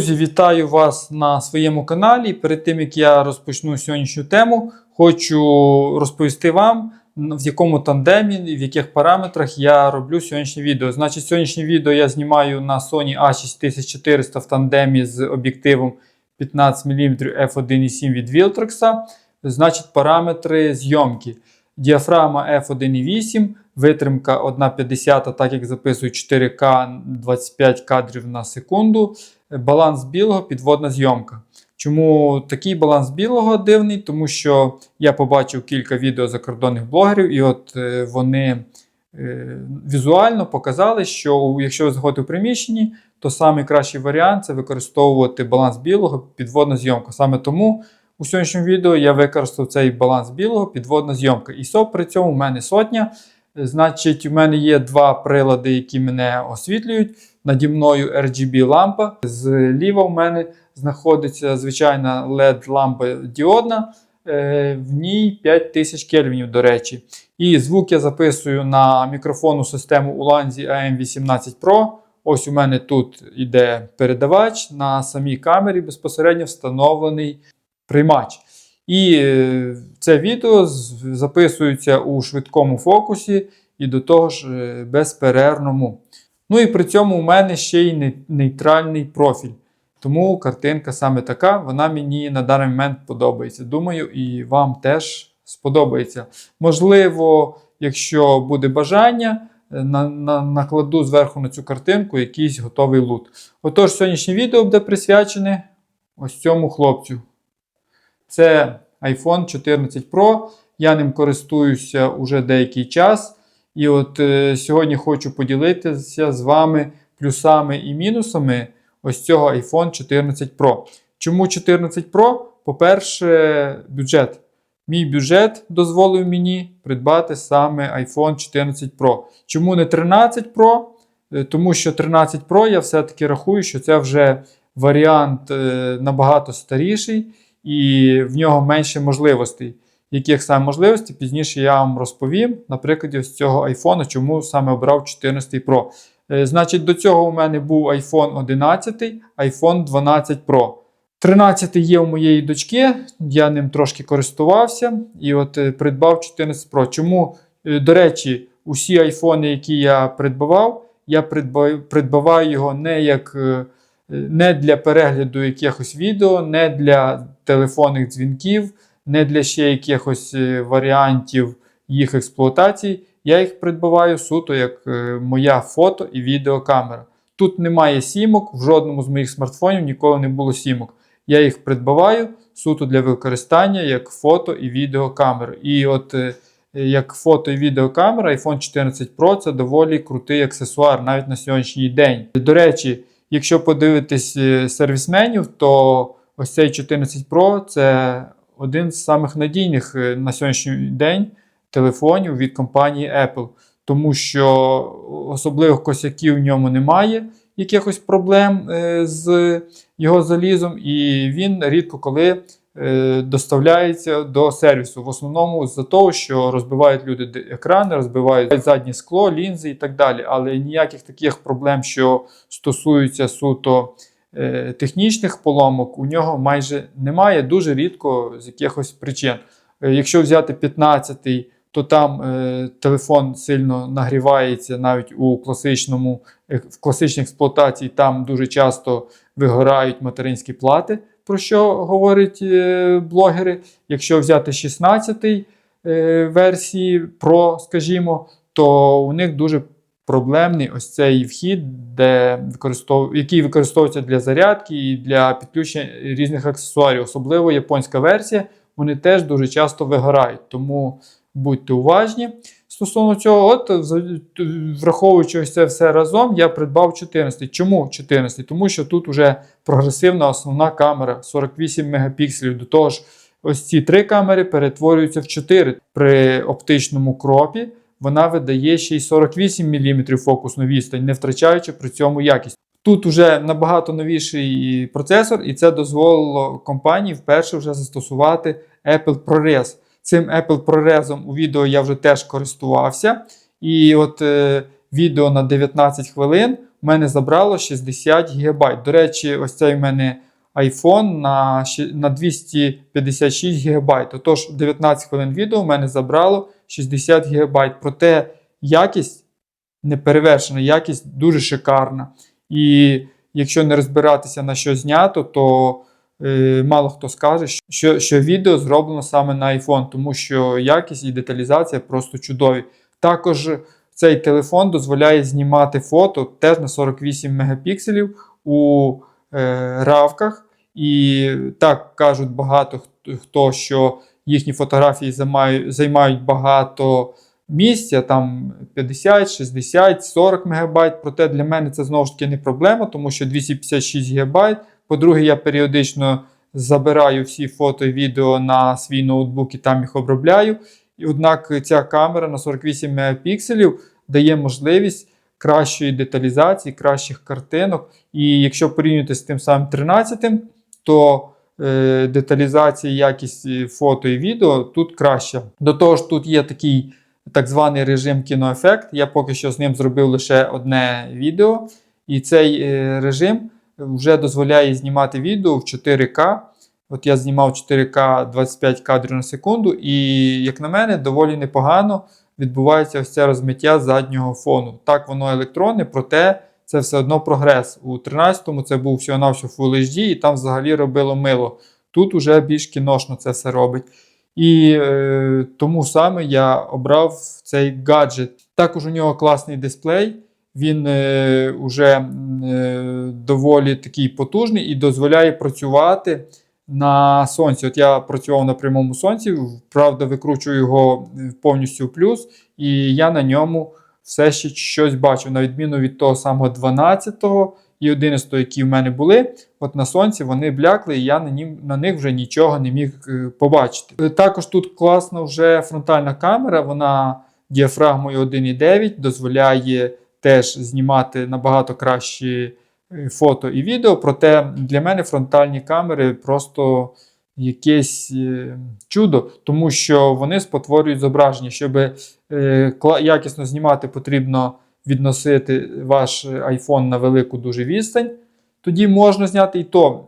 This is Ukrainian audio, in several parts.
Друзі, вітаю вас на своєму каналі. Перед тим як я розпочну сьогоднішню тему, хочу розповісти вам, в якому тандемі в яких параметрах я роблю сьогоднішнє відео. Значить, сьогоднішнє відео я знімаю на Sony A6400 в тандемі з об'єктивом 15 мм f1.7 від Viltrox. Значить, параметри зйомки. Діафрагма f1.8, витримка 1,50, так як записую 4К 25 кадрів на секунду. Баланс білого, підводна зйомка. Чому такий баланс білого дивний? Тому що я побачив кілька відео закордонних блогерів, і от е, вони е, візуально показали, що якщо ви заходите в приміщенні, то найкращий варіант це використовувати баланс білого, підводна зйомка. Саме тому у сьогоднішньому відео я використав цей баланс білого, підводна зйомка. ISO при цьому в мене сотня. Значить, у мене є два прилади, які мене освітлюють. Наді мною RGB лампа. Зліва в мене знаходиться звичайна LED-лампа діодна. Е, В ній 5000 кельвінів, до речі. І звук я записую на мікрофонну систему Ulanzi AM18 Pro. Ось у мене тут йде передавач на самій камері безпосередньо встановлений приймач. І е, це відео записується у швидкому фокусі і до того ж е, безперервному. Ну і при цьому у мене ще й нейтральний профіль. Тому картинка саме така, вона мені на даний момент подобається. Думаю, і вам теж сподобається. Можливо, якщо буде бажання, е, на, на, накладу зверху на цю картинку якийсь готовий лут. Отож, сьогоднішнє відео буде присвячене ось цьому хлопцю. Це iPhone 14 Pro. Я ним користуюся уже деякий час. І от е, сьогодні хочу поділитися з вами плюсами і мінусами ось цього iPhone 14 Pro. Чому 14 Pro? По-перше, бюджет. Мій бюджет дозволив мені придбати саме iPhone 14 Pro. Чому не 13 Pro? Е, тому що 13 Pro я все-таки рахую, що це вже варіант е, набагато старіший і в нього менше можливостей. Яких саме можливостей, пізніше я вам розповім, на прикладі з цього iPhone, чому саме обрав 14 Pro. Е, значить, до цього у мене був iPhone 11, iPhone 12 Pro. 13 є у моєї дочки, я ним трошки користувався і от е, придбав 14 Pro. Чому, е, до речі, усі айфони, які я придбавав, я придбаваю його не як не для перегляду якихось відео, не для телефонних дзвінків, не для ще якихось е, варіантів їх експлуатації. Я їх придбаваю суто як е, моя фото і відеокамера. Тут немає сімок, в жодному з моїх смартфонів ніколи не було сімок. Я їх придбаваю суто для використання як фото і відеокамер. І от е, як фото і відеокамера, iPhone 14 Pro це доволі крутий аксесуар навіть на сьогоднішній день. До речі, якщо подивитись сервісменів, то ось цей 14 Pro це один з самих надійних е, на сьогоднішній день телефонів від компанії Apple, тому що особливих косяків в ньому немає, якихось проблем е, з його залізом, і він рідко коли е, доставляється до сервісу. В основному з-за того, що розбивають люди екрани, розбивають заднє скло, лінзи і так далі. Але ніяких таких проблем, що стосуються суто. Е, технічних поломок у нього майже немає, дуже рідко з якихось причин. Е, якщо взяти 15-й, то там е, телефон сильно нагрівається навіть у класичному, в класичній експлуатації, там дуже часто вигорають материнські плати, про що говорять блогери. Якщо взяти 16-й версії Pro, скажімо, то у них дуже проблемний ось цей вхід, де використов... який використовується для зарядки і для підключення різних аксесуарів. Особливо японська версія, вони теж дуже часто вигорають. Тому будьте уважні. Стосовно цього, от, враховуючи ось це все разом, я придбав 14. Чому 14? Тому що тут вже прогресивна основна камера 48 мегапікселів. До того ж, ось ці три камери перетворюються в 4 при оптичному кропі вона видає ще й 48 мм фокусну відстань, не втрачаючи при цьому якість. Тут вже набагато новіший процесор, і це дозволило компанії вперше вже застосувати Apple ProRes. Цим Apple ProRes у відео я вже теж користувався. І от е, відео на 19 хвилин в мене забрало 60 ГБ. До речі, ось цей в мене iPhone на, на 256 ГБ. Отож, 19 хвилин відео в мене забрало 60 ГБ. Проте якість неперевершена, якість дуже шикарна. І якщо не розбиратися на що знято, то мало хто скаже, що, що відео зроблено саме на iPhone, тому що якість і деталізація просто чудові. Також цей телефон дозволяє знімати фото теж на 48 мегапікселів у е, равках. І так кажуть багато хто- хто, що їхні фотографії займають, займають багато місця, там 50, 60, 40 МБ. Проте для мене це знову ж таки не проблема, тому що 256 ГБ. По-друге, я періодично забираю всі фото і відео на свій ноутбук і там їх обробляю. І однак ця камера на 48 мегапікселів дає можливість кращої деталізації, кращих картинок. І якщо порівнювати з тим самим 13, то е, деталізація, якість е, фото і відео тут краща. До того ж, тут є такий так званий режим кіноефект. Я поки що з ним зробив лише одне відео. І цей е, режим вже дозволяє знімати відео в 4К. От я знімав 4К 25 кадрів на секунду, і, як на мене, доволі непогано відбувається ось це розмиття заднього фону. Так, воно електронне, проте це все одно прогрес. У 13-му це був всього-навсього Full HD, і там взагалі робило мило. Тут уже більш кіношно це все робить. І е, тому саме я обрав цей гаджет. Також у нього класний дисплей. Він е, уже м, е, доволі такий потужний і дозволяє працювати на сонці. От я працював на прямому сонці, правда, викручую його е, повністю в плюс, і я на ньому все ще щось бачу, на відміну від того самого 12-го і 11-го, які в мене були. От на сонці вони блякли, і я на, нім, на них вже нічого не міг е, побачити. Е, Також тут класна вже фронтальна камера, вона діафрагмою 1,9 дозволяє теж знімати набагато кращі е, фото і відео. Проте для мене фронтальні камери просто якесь е, чудо, тому що вони спотворюють зображення. Щоб е, якісно знімати, потрібно відносити ваш iPhone на велику дуже відстань. Тоді можна зняти і то.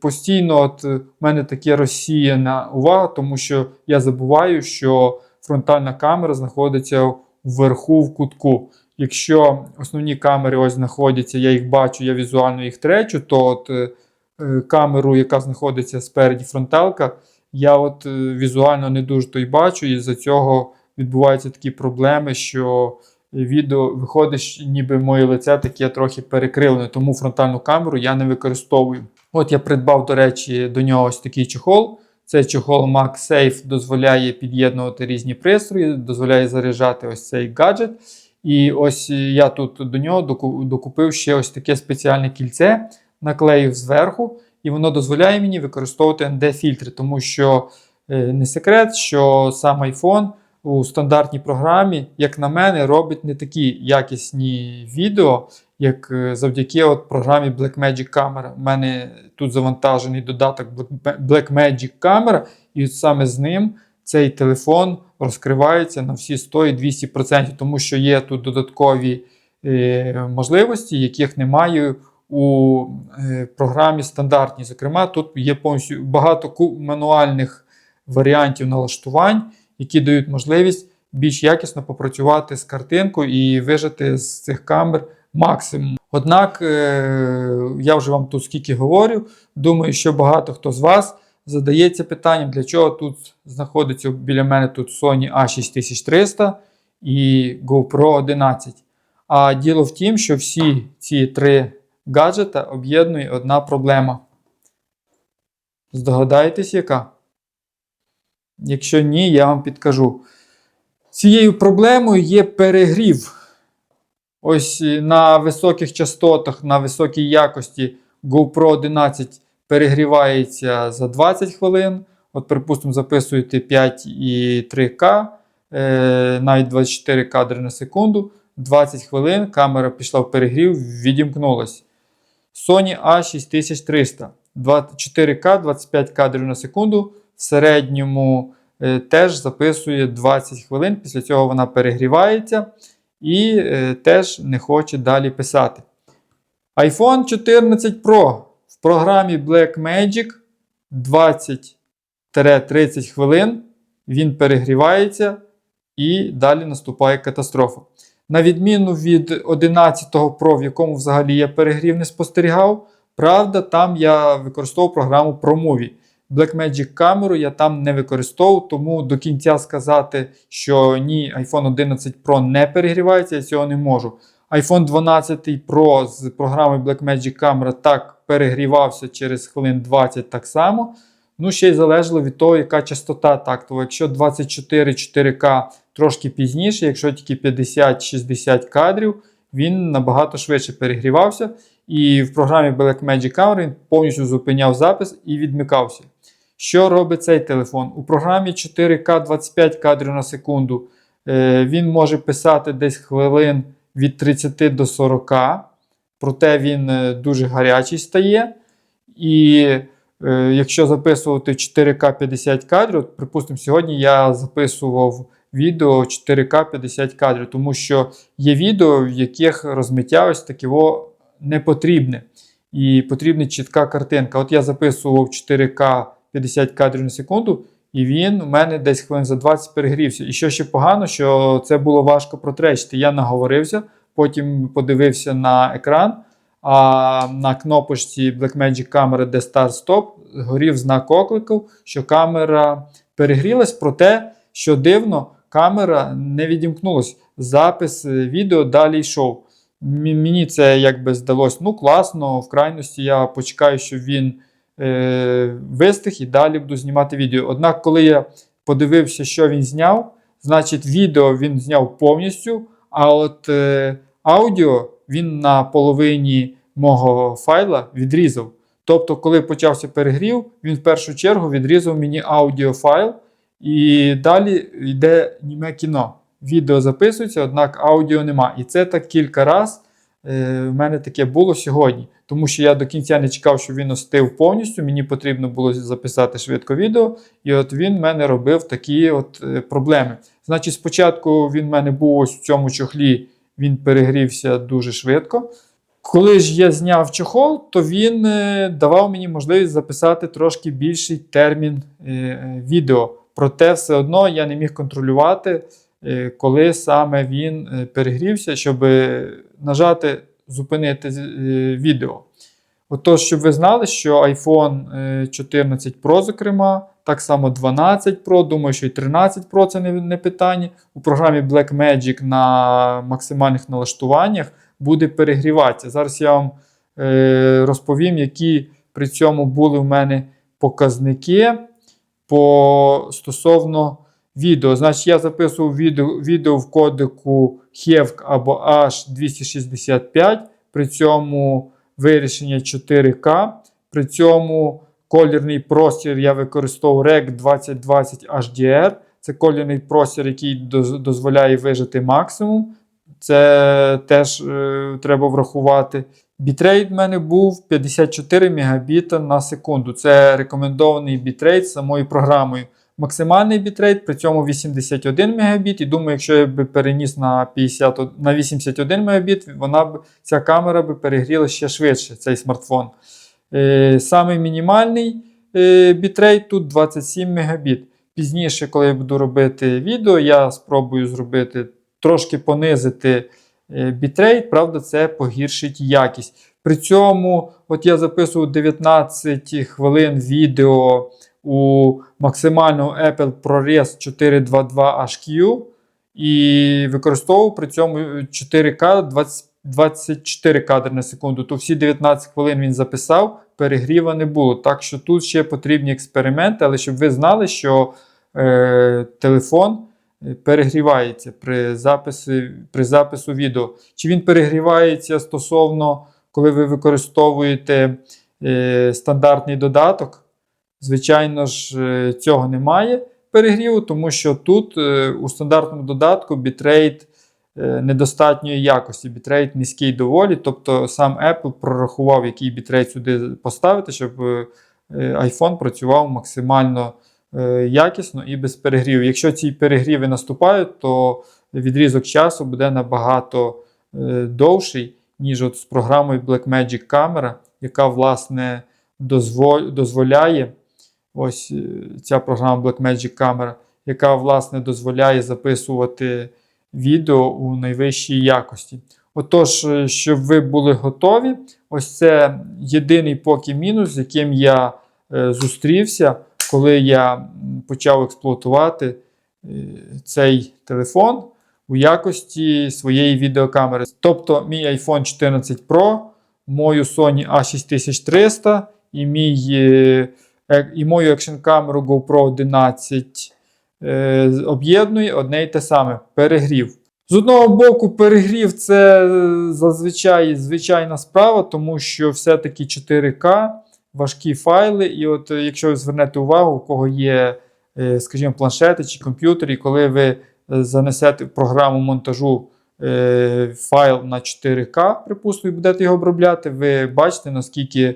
Постійно от в мене таке розсіяна увага, тому що я забуваю, що фронтальна камера знаходиться вверху в кутку. Якщо основні камери ось знаходяться, я їх бачу, я візуально їх тречу, то от е, е, камеру, яка знаходиться спереді фронталка, я от е, візуально не дуже то й бачу, і з-за цього відбуваються такі проблеми, що відео виходить, ніби моє лице таке трохи перекривлене, тому фронтальну камеру я не використовую. От я придбав, до речі, до нього ось такий чохол. Цей чохол MagSafe дозволяє під'єднувати різні пристрої, дозволяє заряджати ось цей гаджет. І ось я тут до нього докупив ще ось таке спеціальне кільце, наклеїв зверху, і воно дозволяє мені використовувати ND-фільтри, тому що е, не секрет, що сам iPhone у стандартній програмі, як на мене, робить не такі якісні відео, як е, завдяки от програмі Blackmagic Camera. У мене тут завантажений додаток Black- Blackmagic Camera, і саме з ним цей телефон розкривається на всі 100 і 200%, тому що є тут додаткові е, можливості, яких немає у е, програмі стандартній. Зокрема, тут є повністю багато мануальних варіантів налаштувань, які дають можливість більш якісно попрацювати з картинкою і вижити з цих камер максимум. Однак, е, я вже вам тут скільки говорю, думаю, що багато хто з вас задається питанням, для чого тут знаходиться біля мене тут Sony A6300 і GoPro 11. А діло в тім, що всі ці три гаджета об'єднує одна проблема. Здогадаєтесь, яка? Якщо ні, я вам підкажу. Цією проблемою є перегрів. Ось е, на високих частотах, на високій якості GoPro 11 перегрівається за 20 хвилин. От, припустимо, записуєте 5,3К, е, навіть 24 кадри на секунду. 20 хвилин камера пішла в перегрів, відімкнулась. Sony A6300 4К 25 кадрів на секунду. В середньому е, теж записує 20 хвилин. Після цього вона перегрівається і е, теж не хоче далі писати. iPhone 14 Pro програмі Blackmagic 20-30 хвилин. Він перегрівається і далі наступає катастрофа. На відміну від 11 Pro, в якому взагалі я перегрів не спостерігав, правда, там я використовував програму ProMovie. Blackmagic камеру я там не використовував, тому до кінця сказати, що ні, iPhone 11 Pro не перегрівається, я цього не можу. iPhone 12 Pro з програми Blackmagic камера так перегрівався через хвилин 20 так само. Ну, ще й залежало від того, яка частота тактова. Якщо 24 4К трошки пізніше, якщо тільки 50-60 кадрів, він набагато швидше перегрівався. І в програмі Blackmagic Camera він повністю зупиняв запис і відмикався. Що робить цей телефон? У програмі 4К 25 кадрів на секунду е, він може писати десь хвилин від 30 до 40, проте він е, дуже гарячий стає. І е, якщо записувати 4К 50 кадрів, припустимо, сьогодні я записував відео 4К 50 кадрів, тому що є відео, в яких розмиття ось такого не потрібне. І потрібна чітка картинка. От я записував 4К 50 кадрів на секунду, і він у мене десь хвилин за 20 перегрівся. І що ще погано, що це було важко протречити. Я наговорився, потім подивився на екран, а на кнопочці Blackmagic камери, де Start Stop, горів знак оклику, що камера перегрілась, проте, що дивно, камера не відімкнулась. Запис відео далі йшов. Мені це якби здалось ну класно. В крайності я почекаю, щоб він е, вистиг і далі буду знімати відео. Однак, коли я подивився, що він зняв, значить відео він зняв повністю, а от е, аудіо він на половині мого файла відрізав. Тобто, коли почався перегрів, він в першу чергу відрізав мені аудіофайл, і далі йде німе кіно. Відео записується, однак аудіо нема. І це так кілька разів е, в мене таке було сьогодні. Тому що я до кінця не чекав, що він остив повністю. Мені потрібно було записати швидко відео, і от він в мене робив такі от е, проблеми. Значить, спочатку він в мене був ось в цьому чохлі, він перегрівся дуже швидко. Коли ж я зняв чохол, то він е, давав мені можливість записати трошки більший термін е, відео. Проте все одно я не міг контролювати, коли саме він перегрівся, щоб нажати зупинити е, відео. Отож, щоб ви знали, що iPhone е, 14 Pro, зокрема, так само 12 Pro, думаю, що і 13 Pro це не, не питання. У програмі Blackmagic на максимальних налаштуваннях буде перегріватися. Зараз я вам е, розповім, які при цьому були в мене показники по стосовно відео. Значить, я записував відео, відео в кодеку HEVC або H265, при цьому вирішення 4К. При цьому колірний простір я використовував REC 2020 HDR. Це колірний простір, який дозволяє вижити максимум. Це теж е, треба врахувати. Бітрейт в мене був 54 Мбіта на секунду. Це рекомендований бітрейт самою програмою. Максимальний бітрейт, при цьому 81 Мбіт. І думаю, якщо я би переніс на 50, на 81 Мбіт, вона б, ця камера би перегріла ще швидше, цей смартфон. Е, самий мінімальний е, бітрейт тут 27 Мбіт. Пізніше, коли я буду робити відео, я спробую зробити трошки понизити е, бітрейт, правда, це погіршить якість. При цьому, от я записував 19 хвилин відео у максимальному Apple ProRes 422 HQ і використовував при цьому 4К 20, 24 кадри на секунду. То всі 19 хвилин він записав, перегріва не було. Так що тут ще потрібні експерименти, але щоб ви знали, що е, телефон е, перегрівається при записі, при запису відео. Чи він перегрівається стосовно, коли ви використовуєте е, стандартний додаток? Звичайно ж, е, цього немає перегріву, тому що тут е, у стандартному додатку бітрейт е, недостатньої якості, бітрейт низький доволі. Тобто сам Apple прорахував, який бітрейт сюди поставити, щоб iPhone працював максимально якісно і без перегріву. Якщо ці перегріви наступають, то відрізок часу буде набагато довший, ніж от з програмою Blackmagic Camera, яка власне дозволяє ось е, ця програма Blackmagic Camera, яка власне дозволяє записувати відео у найвищій якості. Отож, е, щоб ви були готові, ось це єдиний поки мінус, з яким я е, зустрівся, коли я почав експлуатувати цей телефон у якості своєї відеокамери. Тобто мій iPhone 14 Pro, мою Sony A6300 і, мій, і мою екшн камеру GoPro 11 е, об'єднує одне й те саме перегрів. З одного боку, перегрів це е, зазвичай звичайна справа, тому що все-таки 4К, важкі файли. І от е, якщо ви звернете увагу, у кого є, е, скажімо, планшети чи комп'ютери, і коли ви е, занесете в програму монтажу е, файл на 4К, припустимо, і будете його обробляти, ви бачите, наскільки е,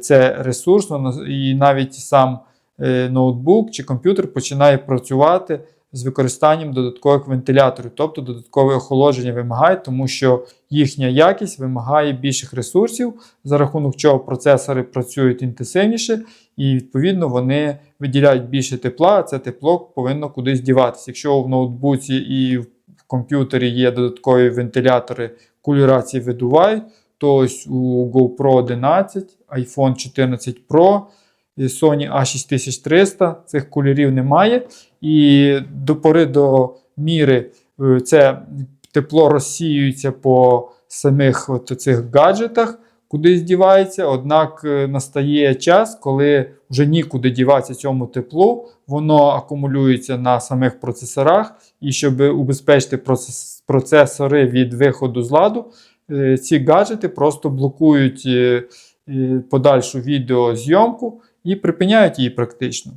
це ресурсно, і навіть сам е, ноутбук чи комп'ютер починає працювати з використанням додаткових вентиляторів, тобто додаткове охолодження вимагає, тому що їхня якість вимагає більших ресурсів, за рахунок чого процесори працюють інтенсивніше, і відповідно вони виділяють більше тепла, а це тепло повинно кудись діватися. Якщо в ноутбуці і в комп'ютері є додаткові вентилятори, кулірації видувають, то ось у GoPro 11, iPhone 14 Pro. Sony A6300 цих кольорів немає. І до пори до міри е, це тепло розсіюється по самих от цих гаджетах, куди здівається. Однак е, настає час, коли вже нікуди діватися цьому теплу, воно акумулюється на самих процесорах. І щоб убезпечити процес- процесори від виходу з ладу, ці гаджети просто блокують е, е, подальшу відеозйомку і припиняють її практично.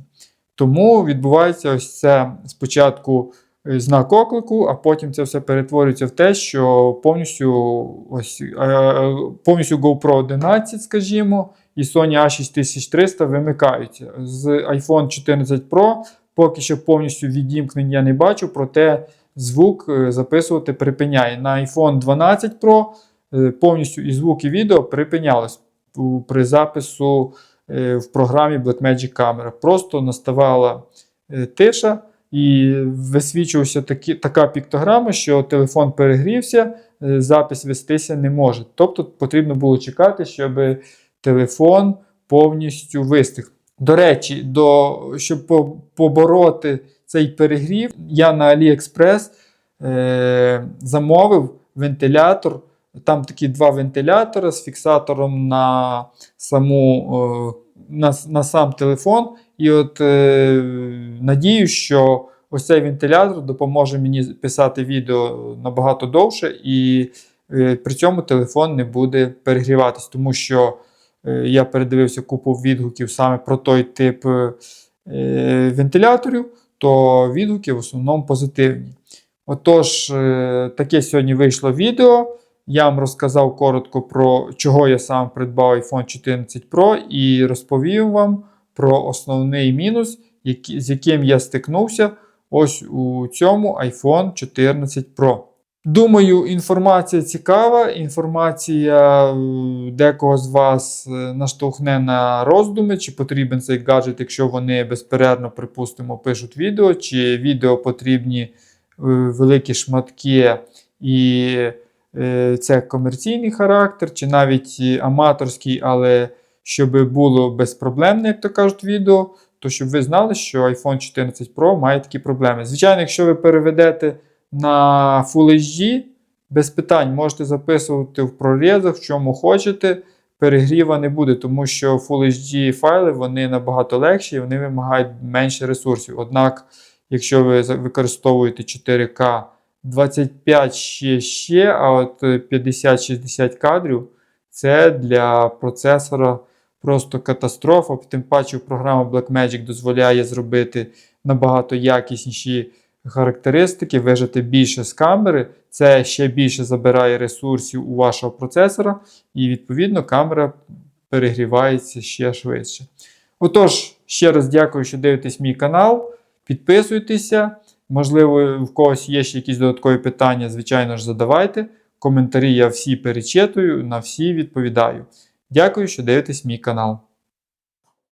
Тому відбувається ось це спочатку е, знак оклику, а потім це все перетворюється в те, що повністю ось е, е, повністю GoPro 11, скажімо, і Sony A6300 вимикаються. З iPhone 14 Pro поки що повністю відімкнень я не бачу, проте звук е, записувати припиняє. На iPhone 12 Pro е, повністю і звук, і відео припинялось при запису е, в програмі Blackmagic Camera. Просто наставала тиша і висвічувався така піктограма, що телефон перегрівся, запис вестися не може. Тобто потрібно було чекати, щоб телефон повністю вистиг. До речі, до, щоб побороти цей перегрів, я на AliExpress е, замовив вентилятор. Там такі два вентилятори з фіксатором на саму, е, на, на сам телефон. І от е, надію, що ось цей вентилятор допоможе мені писати відео набагато довше, і е, при цьому телефон не буде перегріватись, тому що я передивився купу відгуків саме про той тип е, вентиляторів, то відгуки в основному позитивні. Отож, е, таке сьогодні вийшло відео. Я вам розказав коротко про чого я сам придбав iPhone 14 Pro і розповів вам про основний мінус, з яким я стикнувся ось у цьому iPhone 14 Pro. Думаю, інформація цікава. Інформація е, декого з вас е, наштовхне на роздуми, чи потрібен цей гаджет, якщо вони безперервно, припустимо, пишуть відео, чи відео потрібні е, великі шматки і це комерційний характер, чи навіть аматорський, але щоб було безпроблемне, як то кажуть, відео, то щоб ви знали, що iPhone 14 Pro має такі проблеми. Звичайно, якщо ви переведете на Full HD, без питань можете записувати в прорізах, в чому хочете. Перегріва не буде, тому що Full HD файли вони набагато легші і вони вимагають менше ресурсів. Однак, якщо ви використовуєте 4К 25 ще ще, а от е, 50-60 кадрів, це для процесора просто катастрофа. Тим паче програма Blackmagic дозволяє зробити набагато якісніші характеристики, вижити більше з камери. Це ще більше забирає ресурсів у вашого процесора, і відповідно камера перегрівається ще швидше. Отож, ще раз дякую, що дивитесь мій канал. Підписуйтеся. Можливо, в когось є ще якісь додаткові питання, звичайно ж, задавайте. Коментарі я всі перечитую, на всі відповідаю. Дякую, що дивитесь мій канал.